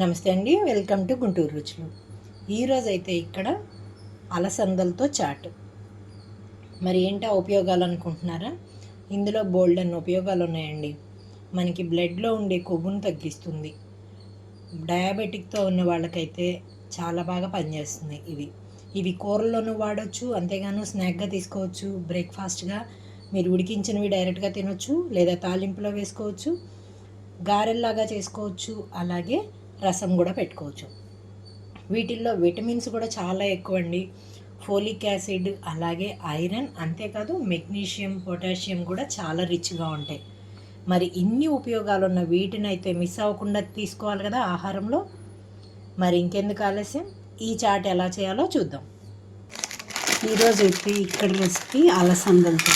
నమస్తే అండి welcome to Guntur రుచులు. ఈరోజు అయితే ఇక్కడ అలసందలతో చాట్. మరి ఏంటి ఆ ఉపయోగాలు అనుకుంటున్నారా? ఇందులో బోల్డ్ అన్న ఉపయోగాలు ఉన్నాయండి. మనకి బ్లడ్లో ఉండే కొవ్వును తగ్గిస్తుంది. డయాబెటిక్తో ఉన్న వాళ్ళకైతే చాలా బాగా పనిచేస్తుంది ఇవి. ఇవి కూరల్లోనూ వాడచ్చు అంతేగాను స్నాక్గా తీసుకోవచ్చు బ్రేక్ఫాస్ట్గా మీరు ఉడికించినవి డైరెక్ట్గా తినొచ్చు లేదా తాలింపులో వేసుకోవచ్చు గారెల్లాగా చేసుకోవచ్చు అలాగే రసం కూడా పెట్టుకోవచ్చు. వీటిల్లో విటమిన్స్ కూడా చాలా ఎక్కువ అండి ఫోలిక్ యాసిడ్ అలాగే ఐరన్ అంతేకాదు మెగ్నీషియం పొటాషియం కూడా చాలా రిచ్గా ఉంటాయి. మరి ఇన్ని ఉపయోగాలు ఉన్న వీటిని అయితే మిస్ అవ్వకుండా తీసుకోవాలి కదా ఆహారంలో? మరి ఇంకెందుకు ఆలస్యం? ఈ చాట్ ఎలా చేయాలో చూద్దాం. ఈరోజు అయితే ఇక్కడ రెసిపీ అలసందలతో.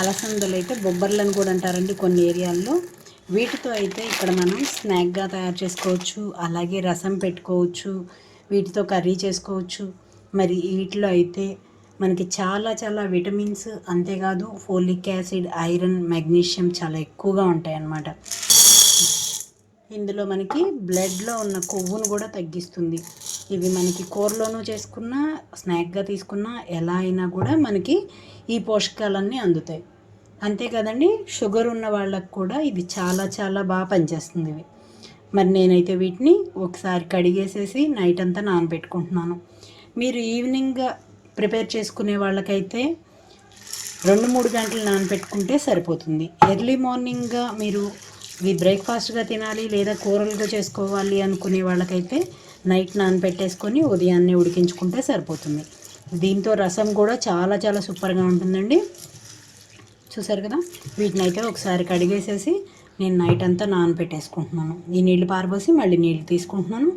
అలసందలు అయితే బొబ్బర్లను కూడా అంటారండి కొన్ని ఏరియాల్లో. వీటితో అయితే ఇక్కడ మనం స్నాక్గా తయారు చేసుకోవచ్చు అలాగే రసం పెట్టుకోవచ్చు వీటితో కర్రీ చేసుకోవచ్చు. మరి వీటిలో అయితే మనకి చాలా చాలా విటమిన్స్ అంతేకాదు ఫోలిక్ యాసిడ్ ఐరన్ మెగ్నీషియం చాలా ఎక్కువగా ఉంటాయి అన్నమాట ఇందులో మనకి బ్లడ్లో ఉన్న కొవ్వును కూడా తగ్గిస్తుంది. ఇవి మనకి కూరలోనూ చేసుకున్నా స్నాక్గా తీసుకున్నా ఎలా అయినా కూడా మనకి ఈ పోషకాలన్నీ అందుతాయి. అంతే కదండి షుగర్ ఉన్న వాళ్ళకు కూడా ఇది చాలా చాలా బాగా పనిచేస్తుంది ఇవి. మరి నేనైతే వీటిని ఒకసారి కడిగేసేసి నైట్ అంతా నానబెట్టుకుంటున్నాను. మీరు ఈవినింగ్ ప్రిపేర్ చేసుకునే వాళ్ళకైతే రెండు మూడు గంటలు నానబెట్టుకుంటే సరిపోతుంది. ఎర్లీ మార్నింగ్గా మీరు ఇవి బ్రేక్ఫాస్ట్గా తినాలి లేదా కూరలుగా చేసుకోవాలి అనుకునే వాళ్ళకైతే నైట్ నానబెట్టేసుకొని ఉదయాన్నే ఉడికించుకుంటే సరిపోతుంది. దీంతో రసం కూడా చాలా చాలా సూపర్గా ఉంటుందండి. చూసారు కదా? వీటిని అయితే ఒకసారి కడిగేసేసి నేను నైట్ అంతా నానబెట్టేసుకుంటున్నాను ఈ నీళ్ళు పారబోసి మళ్ళీ నీళ్ళు తీసుకుంటున్నాను.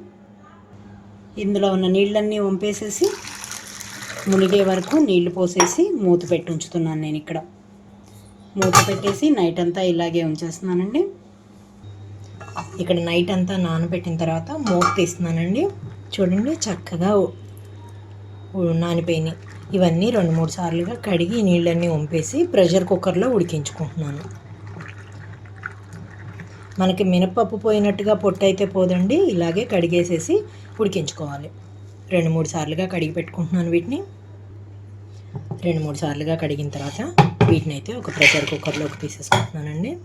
ఇందులో ఉన్న నీళ్ళన్నీ వంపేసేసి మునిగే వరకు నీళ్ళు పోసేసి మూత పెట్టి ఉంచుతున్నాను నేను ఇక్కడ. మూత పెట్టేసి నైట్ అంతా ఇలాగే ఉంచేస్తున్నానండి. ఇక్కడ నైట్ అంతా నానబెట్టిన తర్వాత మూత తీస్తున్నానండి. చూడండి చక్కగా నానిపోయినాయి. ఇవన్నీ రెండు మూడు సార్లుగా కడిగి నీళ్ళన్నీ వంపేసి ప్రెషర్ కుక్కర్లో ఉడికించుకుంటున్నాను. మనకి మినపప్పు పోయినట్టుగా పొట్టు అయితే పోదండి ఇలాగే కడిగేసేసి ఉడికించుకోవాలి. రెండు మూడు సార్లుగా కడిగి పెట్టుకుంటున్నాను వీటిని. రెండు మూడు సార్లుగా కడిగిన తర్వాత వీటిని అయితే ఒక ప్రెషర్ కుక్కర్లోకి తీసేసుకుంటున్నానండి.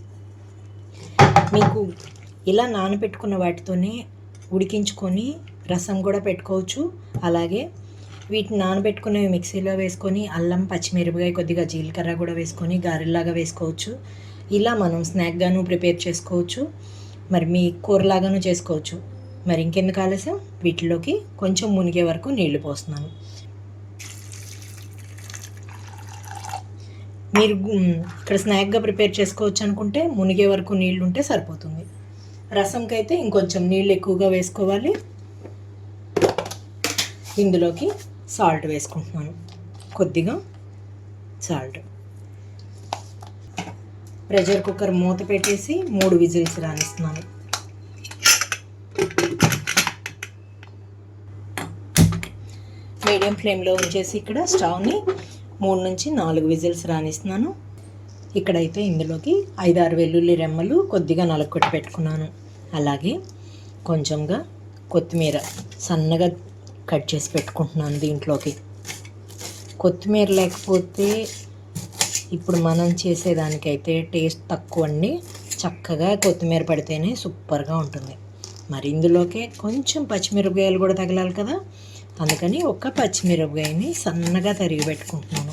మీకు ఇలా నానబెట్టుకున్న వాటితోనే ఉడికించుకొని రసం కూడా పెట్టుకోవచ్చు. అలాగే వీటిని నానబెట్టుకునేవి మిక్సీలో వేసుకొని అల్లం పచ్చిమిరపకాయ కొద్దిగా జీలకర్ర కూడా వేసుకొని గారెల్లాగా వేసుకోవచ్చు. ఇలా మనం స్నాక్గాను ప్రిపేర్ చేసుకోవచ్చు. మరి మీ కూరలాగాను చేసుకోవచ్చు. మరి ఇంకెందుకు ఆలస్యం? వీటిలోకి కొంచెం మునిగే వరకు నీళ్ళు పోస్తున్నాను. మీరు ఇక్కడ స్నాక్గా ప్రిపేర్ చేసుకోవచ్చు అనుకుంటే మునిగే వరకు నీళ్ళు ఉంటే సరిపోతుంది. రసంకి అయితే ఇంకొంచెం నీళ్ళు ఎక్కువగా వేసుకోవాలి. ఇందులోకి సాల్ట్ వేసుకుంటున్నాను. కొద్దిగా సాల్ట్. ప్రెషర్ కుక్కర్ మూత పెట్టేసి మూడు విజిల్స్ రానిస్తున్నాను. మీడియం ఫ్లేమ్లో ఉంచేసి ఇక్కడ స్టవ్ని మూడు నుంచి నాలుగు విజిల్స్ రానిస్తున్నాను. ఇక్కడైతే ఇందులోకి ఐదారు వెల్లుల్లి రెమ్మలు కొద్దిగా నలగొట్టి పెట్టుకున్నాను. అలాగే కొంచెంగా కొత్తిమీర సన్నగా కట్ చేసి పెట్టుకుంటున్నాను దీంట్లోకి. కొత్తిమీర లేకపోతే ఇప్పుడు మనం చేసేదానికైతే టేస్ట్ తక్కువ అండి చక్కగా కొత్తిమీర పడితేనే సూపర్గా ఉంటుంది. మరి ఇందులోకే కొంచెం పచ్చిమిరపకాయలు కూడా తగలాలి కదా? అందుకని ఒక పచ్చిమిరపకాయని సన్నగా తరిగి పెట్టుకుంటున్నాను.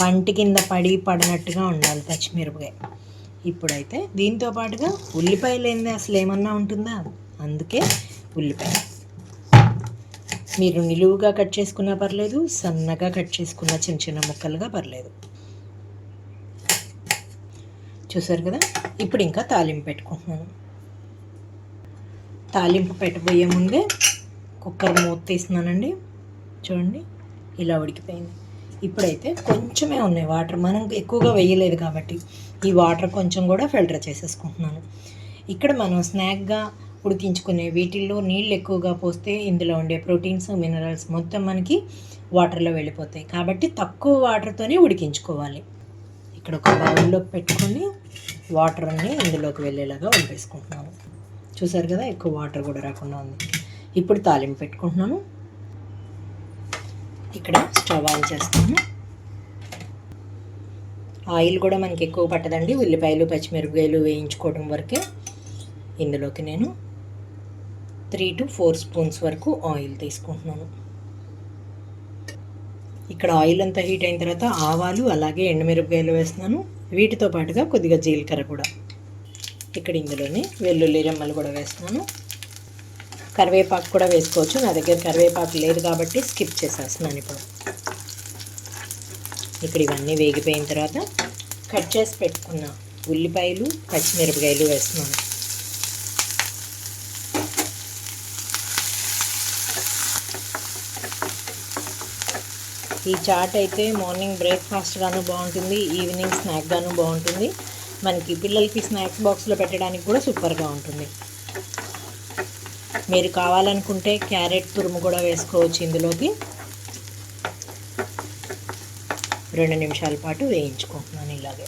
పంటి కింద పడి పడినట్టుగా ఉండాలి పచ్చిమిరపకాయ. ఇప్పుడైతే దీంతో పాటుగా ఉల్లిపాయ లేనిది అసలు ఏమన్నా ఉంటుందా? అందుకే ఉల్లిపాయ. మీరు నిలువుగా కట్ చేసుకున్నా పర్లేదు సన్నగా కట్ చేసుకున్న చిన్న చిన్న ముక్కలుగా పర్లేదు. చూసారు కదా? ఇప్పుడు ఇంకా తాలింపు పెట్టుకుంటున్నాను. తాలింపు పెట్టబోయే ముందే కుక్కర్ మూత తీస్తున్నానండి. చూడండి ఇలా ఉడికిపోయింది. ఇప్పుడైతే కొంచెమే ఉన్నాయి వాటర్. మనం ఎక్కువగా వేయలేదు కాబట్టి ఈ వాటర్ కొంచెం కూడా ఫిల్టర్ చేసేసుకుంటున్నాను. ఇక్కడ మనం స్నాక్గా ఉడికించుకునే వీటిల్లో నీళ్ళు ఎక్కువగా పోస్తే ఇందులో ఉండే ప్రోటీన్స్ మినరల్స్ మొత్తం మనకి వాటర్లో వెళ్ళిపోతాయి. కాబట్టి తక్కువ వాటర్తోనే ఉడికించుకోవాలి. ఇక్కడ ఒక బౌల్లో పెట్టుకొని వాటర్ని ఇందులోకి వెళ్ళేలాగా వంపేసుకుంటున్నాను. చూసారు కదా ఎక్కువ వాటర్ కూడా రాకుండా ఉంది. ఇప్పుడు తాలింపు పెట్టుకుంటున్నాను. ఇక్కడ స్టవ్ ఆన్ చేస్తాను. ఆయిల్ కూడా మనకి ఎక్కువ పట్టదండి. ఉల్లిపాయలు పచ్చిమిరపకాయలు వేయించుకోవడం వరకే ఇందులోకి నేను త్రీ టు ఫోర్ స్పూన్స్ వరకు ఆయిల్ తీసుకుంటున్నాను. ఇక్కడ ఆయిల్ అంతా హీట్ అయిన తర్వాత ఆవాలు అలాగే ఎండుమిరపకాయలు వేస్తున్నాను. వీటితో పాటుగా కొద్దిగా జీలకర్ర కూడా. ఇక్కడ ఇందులోనే వెల్లుల్లి రెమ్మలు కూడా వేస్తున్నాను. కరివేపాకు కూడా వేసుకోవచ్చు. నా దగ్గర కరివేపాకు లేదు కాబట్టి స్కిప్ చేసేస్తున్నాను ఇప్పుడు. ఇక్కడ ఇవన్నీ వేగిపోయిన తర్వాత కట్ చేసి పెట్టుకున్న ఉల్లిపాయలు పచ్చిమిరపకాయలు వేస్తున్నాను. ఈ చాట్ అయితే మార్నింగ్ బ్రేక్ఫాస్ట్ గాను బాగుంటుంది ఈవినింగ్ స్నాక్ గాను బాగుంటుంది. మనకి పిల్లలకి స్నాక్స్ బాక్స్లో పెట్టడానికి కూడా సూపర్గా ఉంటుంది. మీరు కావాలనుకుంటే క్యారెట్ తురుము కూడా వేసుకోవచ్చు ఇందులోకి. రెండు నిమిషాల పాటు వేయించుకుంటున్నాను ఇలాగే.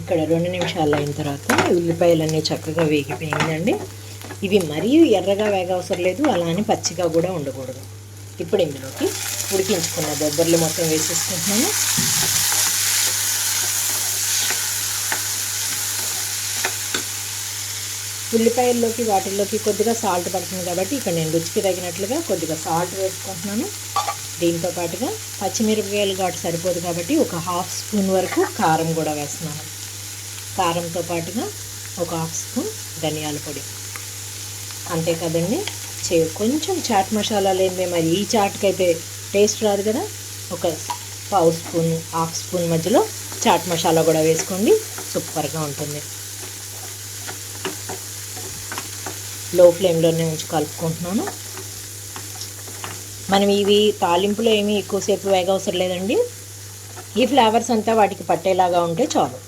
ఇక్కడ రెండు నిమిషాలు అయిన తర్వాత ఉల్లిపాయలన్నీ చక్కగా వేగిపోయిందండి. ఇవి మరీ ఎర్రగా వేగవసరం లేదు అలానే పచ్చిగా కూడా ఉండకూడదు. ఇప్పుడు ఇందులోకి ఉడికించుకున్న బొబ్బర్లు మొత్తం వేసేసుకుంటున్నాను. ఉల్లిపాయల్లోకి వాటిల్లోకి కొద్దిగా సాల్ట్ పడుతుంది కాబట్టి ఇక్కడ నేను రుచికి తగినట్లుగా కొద్దిగా సాల్ట్ వేసుకుంటున్నాను. దీంతో పాటుగా పచ్చిమిరపకాయలు ఘాటు సరిపోదు కాబట్టి ఒక హాఫ్ స్పూన్ వరకు కారం కూడా వేస్తున్నాను. కారంతో పాటుగా ఒక హాఫ్ స్పూన్ ధనియాల పొడి. అంతే కదండి? చే కొంచెం చాట్ మసాలా లేనిదే మరి ఈ చాట్కి అయితే టేస్ట్ రాదు కదా? ఒక పావు స్పూన్ హాఫ్ స్పూన్ మధ్యలో చాట్ మసాలా కూడా వేసుకోండి. సూపర్గా ఉంటుంది. లో ఫ్లేమ్లోనే ఉంచి కలుపుకుంటున్నాను. మనం ఇవి తాలింపులో ఏమీ ఎక్కువసేపు వేగవసరం లేదండి. ఈ ఫ్లేవర్స్ అంతా వాటికి పట్టేలాగా ఉంటే చాలు.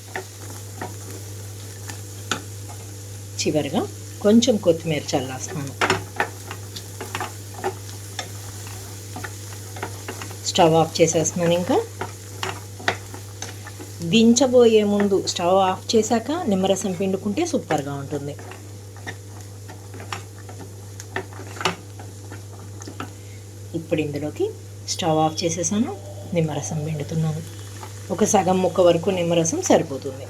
చివరిగా కొంచెం కొత్తిమీర చల్లేస్తున్నాను స్టవ్ ఆఫ్ చేసేస్తున్నాను ఇంకా. దించబోయే ముందు స్టవ్ ఆఫ్ చేశాక నిమ్మరసం పిండుకుంటే సూపర్గా ఉంటుంది. ఇప్పుడు ఇందులోకి స్టవ్ ఆఫ్ చేసేసాను. నిమ్మరసం పిండుతున్నాను. ఒక సగం ముక్క వరకు నిమ్మరసం సరిపోతుంది.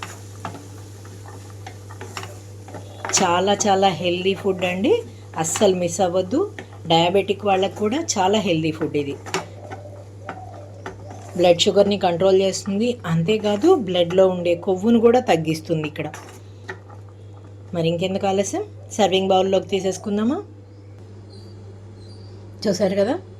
చాలా చాలా హెల్దీ ఫుడ్ అండి. అస్సలు మిస్ అవ్వద్దు. డయాబెటిక్ వాళ్ళకు కూడా చాలా హెల్దీ ఫుడ్ ఇది. బ్లడ్ షుగర్ని కంట్రోల్ చేస్తుంది. అంతేకాదు బ్లడ్లో ఉండే కొవ్వును కూడా తగ్గిస్తుంది ఇక్కడ. మరి ఇంకెందుకు ఆలస్యం? సర్వింగ్ బౌల్లోకి తీసేసుకుందామా? చూసారు కదా?